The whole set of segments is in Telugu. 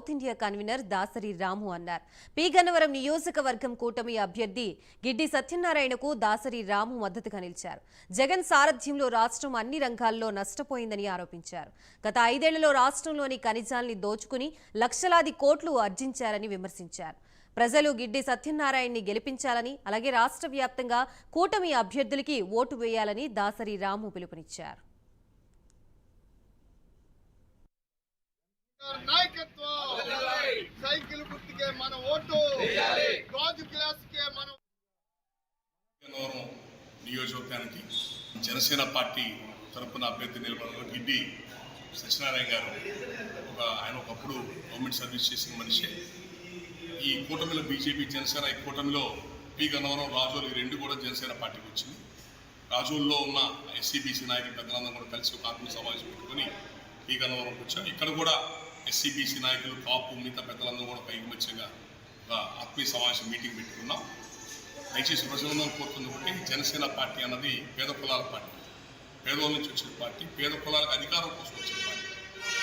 South India convener Dasari Ramu అన్నారు. పీగన్నవరం నియోజకవర్గం కూటమి అభ్యర్థి గిడ్డి సత్యనారాయణకు దాసరి రాము మద్దతుగా నిలిచారు. జగన్ సారథ్యంలో రాష్ట్రం అన్ని రంగాల్లో నష్టపోయిందని ఆరోపించారు. గత ఐదేళ్ళలో రాష్ట్రంలోని ఖనిజాల్ని దోచుకుని లక్షలాది కోట్లు ఆర్జించారని విమర్శించారు. ప్రజలు గిడ్డి సత్యనారాయణని గెలిపించాలని అలాగే రాష్ట్ర వ్యాప్తంగా కూటమి అభ్యర్థులకి ఓటు వేయాలని దాసరి రాము పిలుపునిచ్చారు. నియోజకవర్గానికి జనసేన పార్టీ తరపున అభ్యర్థి నిలబడిన గిడ్డి సత్యనారాయణ గారు ఒక ఆయన ఒకప్పుడు గవర్నమెంట్ సర్వీస్ చేసిన మనిషి. ఈ కూటమిలో బీజేపీ జనసేన ఈ కూటమిలో పి గన్నవరం రాజోలు ఈ రెండు కూడా జనసేన పార్టీకి వచ్చింది. రాజోల్లో ఉన్న ఎస్సీబీసీ నాయకులు పెద్దలందరూ కూడా కలిసి ఒక ఆత్మ సమావేశం పెట్టుకొని పి గన్నవరంకి వచ్చాం ఇక్కడ కూడా ఎస్సీబీసీ నాయకులు కాపు మిగతా పెద్దలందరూ కూడా ఐకమత్యంగా ఒక ఆత్మీయ సమావేశం మీటింగ్ పెట్టుకున్నాం. దయచేసి ప్రజలందరూ కోరుతుంది ఒకటి జనసేన పార్టీ అన్నది పేద కులాల పార్టీ. పేదవాళ్ళ నుంచి వచ్చిన పార్టీ పేద కులాలకు అధికారం కోసం వచ్చిన పార్టీ.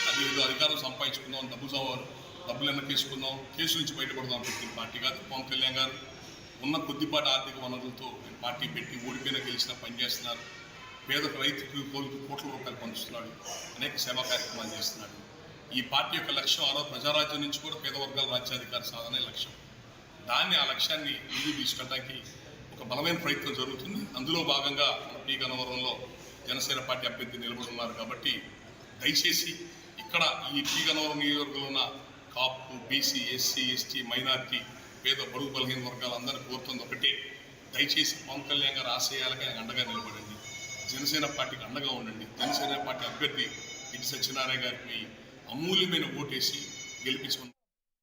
అది ఏదో అధికారం సంపాదించుకుందాం డబ్బు సవాలు డబ్బులు ఎన్న తీసుకుందాం కేసు నుంచి బయటపడదాం పెట్టిన పార్టీ కాదు పవన్ కళ్యాణ్ గారు. ఉన్న కొద్దిపాటి ఆర్థిక వనరులతో పార్టీ పెట్టి ఓడిపోయిన గెలిచిన పనిచేస్తున్నారు. పేద రైతుకు కోలుకు కోట్ల రూపాయలు పంచుతున్నాడు అనేక సేవా కార్యక్రమాలు చేస్తున్నాడు. ఈ పార్టీ యొక్క లక్ష్యం ఆ రోజు ప్రజారాజ్యం నుంచి కూడా పేద వర్గాల రాజ్యాధికార సాధనే లక్ష్యం. దాన్ని ఆ లక్ష్యాన్ని ముందుకు తీసుకెళ్ళడానికి ఒక బలమైన ప్రయత్నం జరుగుతుంది. అందులో భాగంగా మన పీ గన్నవరంలో జనసేన పార్టీ అభ్యర్థి నిలబడి ఉన్నారు కాబట్టి దయచేసి ఇక్కడ ఈ పీ గన్నవరం నియోజకవర్గంలో ఉన్న Kapu BC SC ST minority పేద బడుగు బలహీన వర్గాలందరినీ కోరుతుంది ఒకటే. దయచేసి పవన్ కళ్యాణ్ గారు ఆశయాలకు ఆయన అండగా నిలబడండి. జనసేన పార్టీకి అండగా ఉండండి. జనసేన పార్టీ అభ్యర్థి ఇటు సత్యనారాయణ గారికి అమూల్యమైన ఓటేసి గెలిపించుకుంటారు